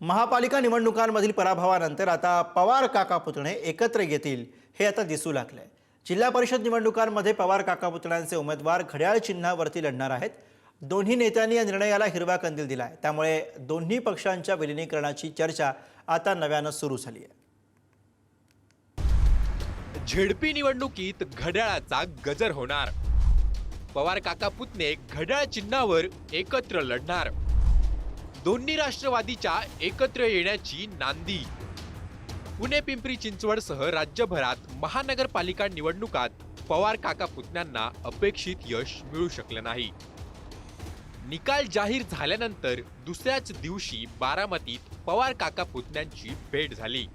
महापालिका निवडणुकांमधील पराभवानंतर आता पवार काका पुतणे एकत्र येतील हे आता दिसू लागलंय. जिल्हा परिषद निवडणुकांमध्ये पवार काका पुतण्यांचे उमेदवार घड्याळ चिन्हावरती लढणार आहेत. दोन्ही नेत्यांनी या निर्णयाला हिरवा कंदील दिला आहे त्यामुळे दोन्ही पक्षांच्या विलिनीकरणाची चर्चा आता नव्यानं सुरू झाली आहे झेडपी निवडणुकीत घड्याळाचा गजर होणार. पवार काका पुतणे घड्याळ चिन्हावर एकत्र लढणार. दोन्ही राष्ट्रवादीच्या एकत्र येण्याची नांदी. पुणे पिंपरी चिंचवडसह राज्यभरात महानगरपालिका निवडणुकात पवार काका पुतण्यांना अपेक्षित यश मिळू शकलं नाही. निकाल जाहीर झाल्यानंतर दुसऱ्याच दिवशी बारामतीत पवार काका पुतण्यांची भेट झाली.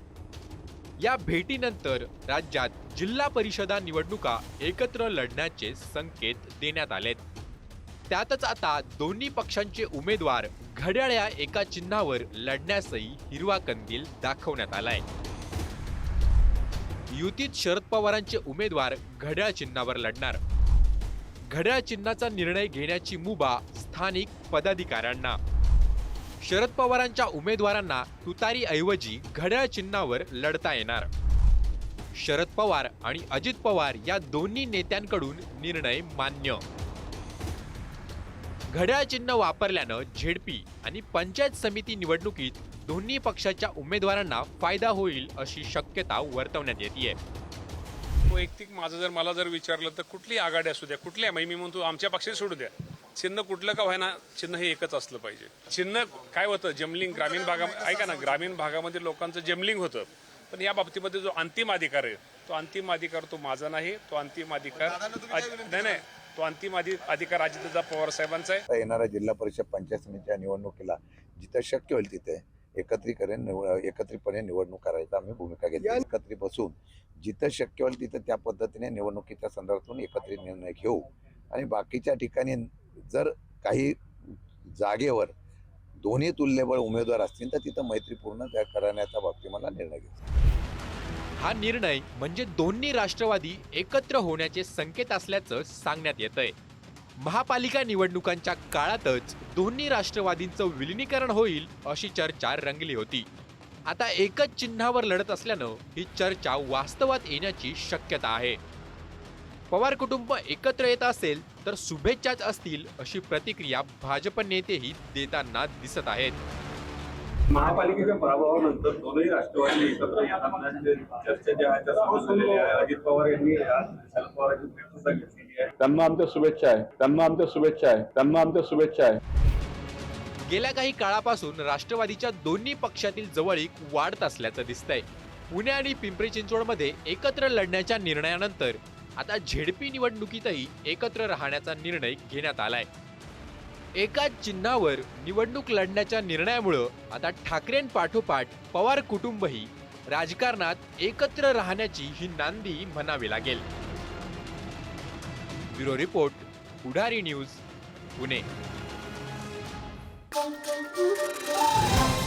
या भेटीनंतर राज्यात जिल्हा परिषदा निवडणुका एकत्र लढण्याचे संकेत देण्यात आलेत. त्यातच आता दोन्ही पक्षांचे उमेदवार घड्याळ या एका चिन्हावर लढण्यासही हिरवा कंदील दाखवण्यात आलाय. युतीत शरद पवारांचे उमेदवार घड्याळ चिन्हावर लढणार. घड्याळ चिन्हाचा निर्णय घेण्याची मुभा स्थानिक पदाधिकाऱ्यांना. शरद पवारांच्या उमेदवारांना तुतारीऐवजी घड्याळ चिन्हावर लढता येणार. शरद पवार आणि अजित पवार या दोन्ही नेत्यांकडून निर्णय मान्य. घड्याळ चिन्ह वापरल्यानं झेडपी आणि पंचायत समिती निवडणुकीत दोन्ही पक्षाच्या उमेदवारांना फायदा होईल अशी शक्यता वर्तवण्यात येते वैयक्तिक माझं जर मला जर विचारलं तर कुठली आघाडी असू द्या कुठली आहे मी म्हणतो आमच्या पक्षाची सोडू द्या. चिन्ह कुठलं का व्हायना चिन्ह हे एकच असलं पाहिजे. चिन्ह काय होतं जमलिंग ग्रामीण भागा ऐका ना ग्रामीण भागामध्ये लोकांचं जमलिंग होतं. पण या बाबतीमध्ये जो अंतिम अधिकार आहे तो अंतिम अधिकार तो माझा नाही तो अंतिम अधिकार नाही नाही. तो अंतिम अधि- अधिकार अजितदादा पवार साहेबांचा आहे. येणाऱ्या जिल्हा परिषद पंचायत समितीच्या निवडणुकीला जिथं शक्य होईल तिथे एकत्रीकरण एकत्रितपणे निवडणूक करायचा आम्ही भूमिका घेतली. एकत्रित बसून जिथं शक्य होईल तिथं त्या पद्धतीने निवडणुकीच्या संदर्भातून एकत्रित निर्णय घेऊ. आणि बाकीच्या ठिकाणी जर काही जागेवर दोन्ही तुल्यबळ उमेदवार असतील तर तिथं मैत्रीपूर्ण त्या करण्याच्या बाबतीत मला निर्णय घ्यायचा हा निर्णय म्हणजे दोन्ही राष्ट्रवादी एकत्र होण्याचे संकेत असल्याचं सांगण्यात येतंय. महापालिका निवडणुकांच्या काळातच दोन्ही राष्ट्रवादींचं विलिनीकरण होईल अशी चर्चा रंगली होती. आता एकच चिन्हावर लढत असल्यानं ही चर्चा वास्तवात येण्याची शक्यता आहे. पवार कुटुंब एकत्र येत असेल तर शुभेच्छाच असतील अशी प्रतिक्रिया भाजप नेतेही देताना दिसत आहेत. महापालिकेच्या पराभवानंतर दोनही राष्ट्रवादी एकत्र चर्चा ज्या आहेत त्या सुरू झालेल्या आहे. अजित पवार यांनी आज शरद पवारांची भेट सुद्धा घेतलेली आहे. त्यांना आमच्या शुभेच्छा आहे. त्यांना आमच्या शुभेच्छा आहे. त्यांना आमच्या शुभेच्छा आहे. गेल्या काही काळापासून राष्ट्रवादीच्या दोन्ही पक्षातील जवळीक वाढत असल्याचं दिसतंय. पुणे आणि पिंपरी चिंचवडमध्ये एकत्र लढण्याच्या निर्णयानंतर आता झेडपी निवडणुकीतही एकत्र राहण्याचा निर्णय घेण्यात आलाय. एकाच चिन्हावर निवडणूक लढण्याच्या निर्णयामुळं आता ठाकरेंपाठोपाठ पवार कुटुंबही राजकारणात एकत्र राहण्याची ही नांदी म्हणावी लागेल bureau report Pudhari news Pune Thank you.